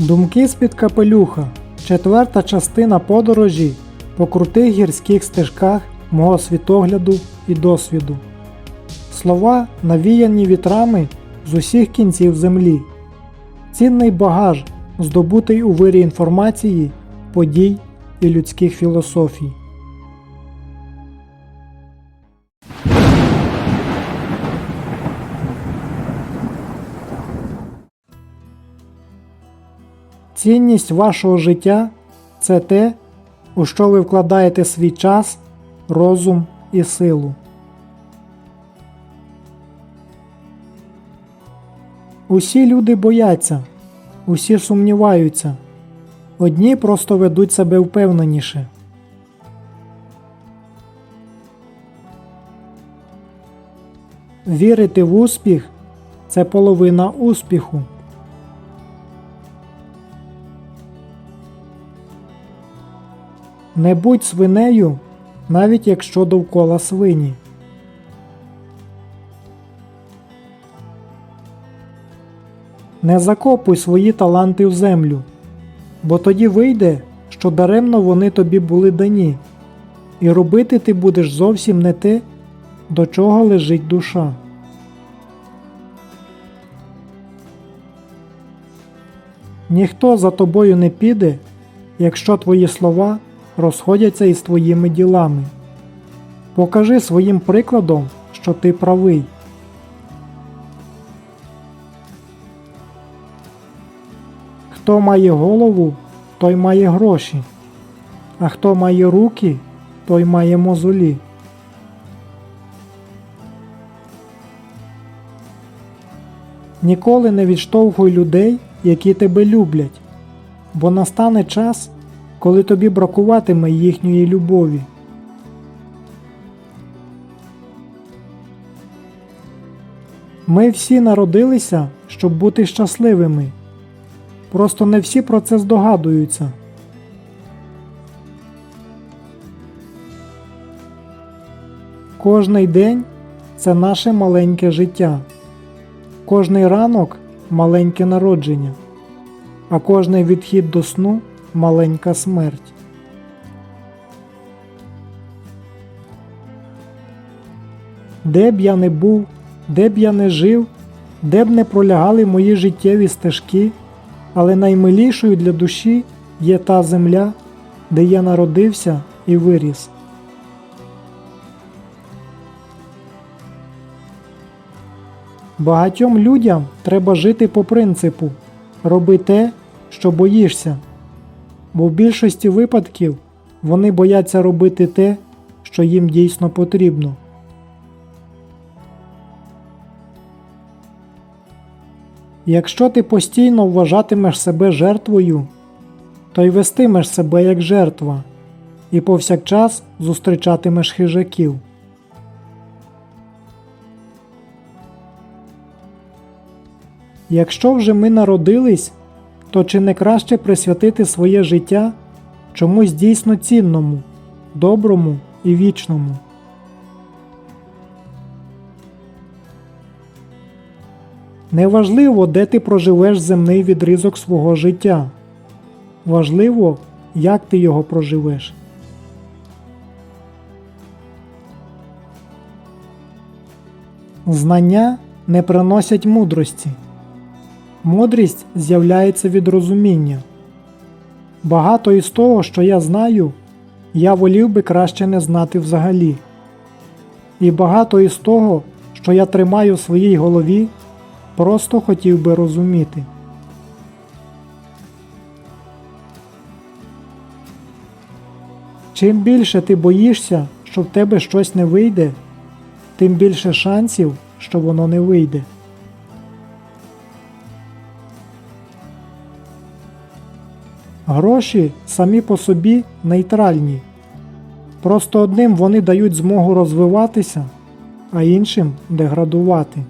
Думки з-під капелюха. Четверта частина подорожі по крутих гірських стежках мого світогляду і досвіду. Слова навіяні вітрами з усіх кінців землі. Цінний багаж, здобутий у вирі інформації, подій і людських філософій. Цінність вашого життя це те, у що ви вкладаєте свій час, розум і силу. Усі люди бояться, усі сумніваються, одні просто ведуть себе впевненіше. Вірити в успіх це половина успіху. Не будь свинею, навіть якщо довкола свині. Не закопуй свої таланти в землю, бо тоді вийде, що даремно вони тобі були дані, і робити ти будеш зовсім не те, до чого лежить душа. Ніхто за тобою не піде, якщо твої слова розходяться із твоїми ділами. Покажи своїм прикладом, що ти правий. Хто має голову, той має гроші, а хто має руки, той має мозолі. Ніколи не відштовхуй людей, які тебе люблять, бо настане час, коли тобі бракуватиме їхньої любові. Ми всі народилися, щоб бути щасливими. Просто не всі про це здогадуються. Кожний день це наше маленьке життя. Кожний ранок маленьке народження, а кожний відхід до сну маленька смерть. Де б я не був, де б я не жив, де б не пролягали мої життєві стежки, але наймилішою для душі є та земля, де я народився і виріс. Багатьом людям треба жити по принципу роби те, що боїшся, бо в більшості випадків вони бояться робити те, що їм дійсно потрібно. Якщо ти постійно вважатимеш себе жертвою, то й вестимеш себе як жертва і повсякчас зустрічатимеш хижаків. Якщо вже ми народились, то чи не краще присвятити своє життя чомусь дійсно цінному, доброму і вічному? Неважливо, де ти проживеш земний відрізок свого життя. Важливо, як ти його проживеш. Знання не приносять мудрості. Мудрість з'являється від розуміння. Багато із того, що я знаю, я волів би краще не знати взагалі. І багато із того, що я тримаю в своїй голові, просто хотів би розуміти. Чим більше ти боїшся, що в тебе щось не вийде, тим більше шансів, що воно не вийде. Гроші самі по собі нейтральні. Просто одним вони дають змогу розвиватися, а іншим деградувати.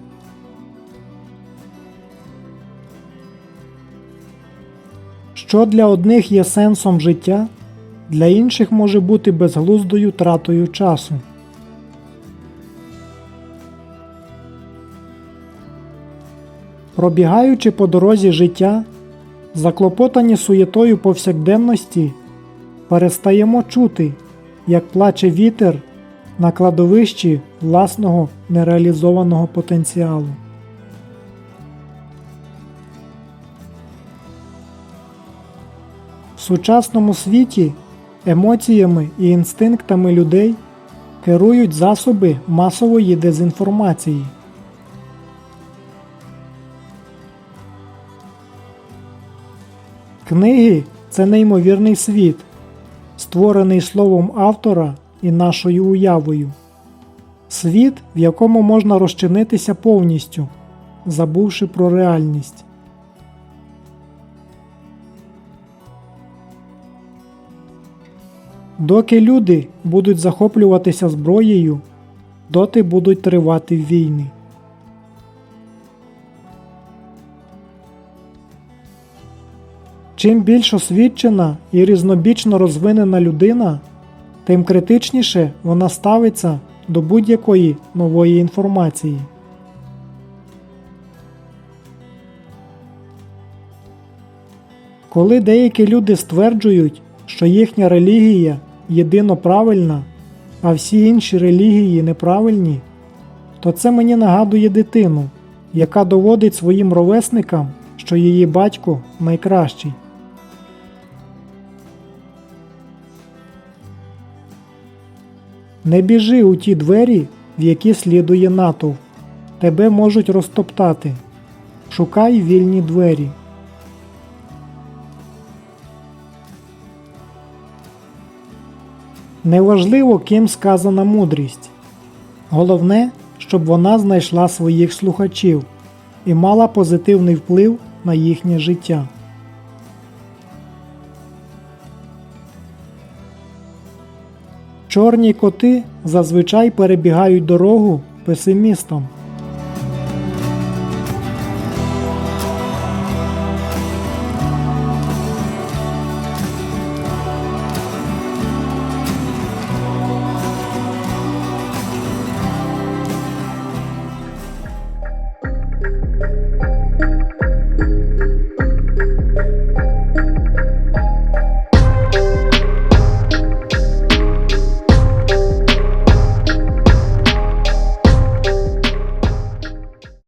Що для одних є сенсом життя, для інших може бути безглуздою тратою часу. Пробігаючи по дорозі життя, Заклопотані суєтою повсякденності, перестаємо чути, як плаче вітер на кладовищі власного нереалізованого потенціалу. В сучасному світі емоціями і інстинктами людей керують засоби масової дезінформації. Книги це неймовірний світ, створений словом автора і нашою уявою. Світ, в якому можна розчинитися повністю, забувши про реальність. Доки люди будуть захоплюватися зброєю, доти будуть тривати війни. Чим більш освічена і різнобічно розвинена людина, тим критичніше вона ставиться до будь-якої нової інформації. Коли деякі люди стверджують, що їхня релігія єдино правильна, а всі інші релігії неправильні, то це мені нагадує дитину, яка доводить своїм ровесникам, що її батько найкращий. Не біжи у ті двері, в які слідує натовп. Тебе можуть розтоптати. Шукай вільні двері. Неважливо, ким сказана мудрість. Головне, щоб вона знайшла своїх слухачів і мала позитивний вплив на їхнє життя. Чорні коти зазвичай перебігають дорогу песимістом.